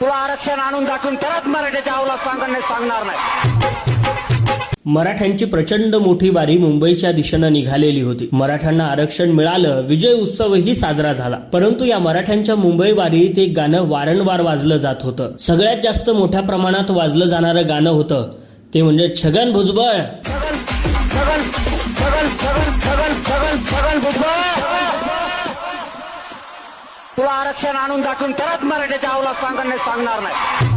तुला आरक्षण आणून दाखवून मराठ्याच्या आवला सांगणे सांगणार नाही मराठ्यांची प्रचंड मोठी वारी मुंबईच्या दिशेनं निघालेली होती मराठ्यांना आरक्षण मिळालं विजय उत्सवही साजरा झाला परंतु या मराठ्यांच्या मुंबई वारीत एक गाणं वारंवार वाजलं जात होतं सगळ्यात जास्त मोठ्या प्रमाणात वाजलं जाणारं गाणं होतं ते म्हणजे छगन भुजबळ छगन छगन छगन छगन छगन छगन छगन भुजबळ तुला आरक्षण आणून दाखवून तरच मराठ्याच्या आवला सांगणे सांगणार नाही.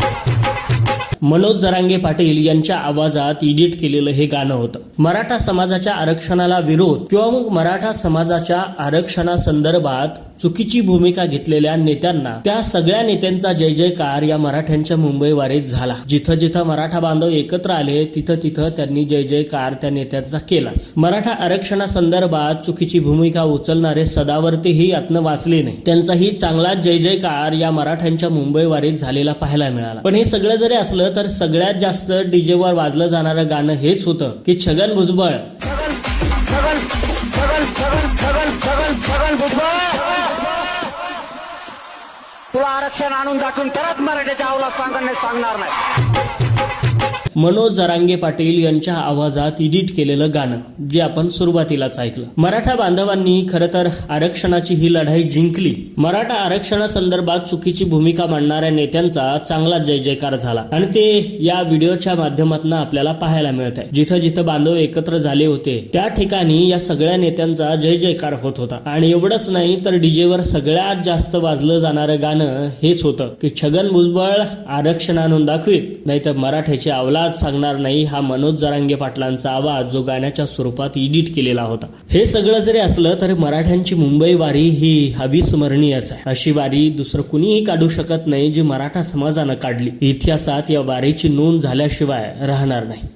मनोज जरांगे पाटील यांच्या आवाजात एडिट केलेलं हे गाणं होतं. मराठा समाजाच्या आरक्षणाला विरोध किंवा मग मराठा समाजाच्या आरक्षणासंदर्भात चुकीची भूमिका घेतलेल्या नेत्यांना त्या सगळ्या नेत्यांचा जय जयकार या मराठ्यांच्या मुंबई वारीत झाला. जिथं जिथं मराठा बांधव एकत्र आले तिथं तिथं त्यांनी जय जयकार त्या नेत्यांचा केलाच. मराठा आरक्षणासंदर्भात चुकीची भूमिका उचलणारे सदावर्तीही यातनं वाचले नाही. त्यांचाही चांगलाच जय जयकार या मराठ्यांच्या मुंबई वारीत झालेला पाहायला मिळाला. पण हे सगळं जरी असलं तर सगळ्यात जास्त डीजेवर वाजलं जाणारं गाणं हेच होतं की छगन भुजबळ. छगन छगन छगन छगन छगन छगन भुजबळ! तुला आरक्षण आणून दाखवून त्यात मराठ्याच्या आवला सांगणे सांगणार नाही. मनोज जरांगे पाटील यांच्या आवाजात इडिट केलेलं गाणं जे आपण सुरुवातीलाच ऐकलं. मराठा बांधवांनी खरं तर आरक्षणाची ही लढाई जिंकली. मराठा आरक्षणासंदर्भात चुकीची भूमिका मांडणाऱ्या नेत्यांचा चांगला जय जयकार झाला. आणि ते या व्हिडिओच्या माध्यमातून आपल्याला पाहायला मिळत आहे जिथं जिथं बांधव एकत्र झाले होते त्या ठिकाणी या सगळ्या नेत्यांचा जय जयकार होत होता. आणि एवढंच नाही तर डीजेवर सगळ्यात जास्त वाजलं जाणारं गाणं हेच होतं की छगन भुजबळ आरक्षणानून दाखवीत नाहीतर मराठ्याची अवलाद सांगणार नाही हा मनोज जरांगे पाटलांचा आवाज जो गाण्याच्या स्वरूपात एडिट केलेला होता. हे सगळं जरी असलं तरी मराठ्यांची मुंबई वारी ही अविस्मरणीयच आहे. अशी वारी दुसरं कुणीही काढू शकत नाही जी मराठा समाजानं काढली. इतिहासात या वारीची नोंद झाल्याशिवाय राहणार नाही.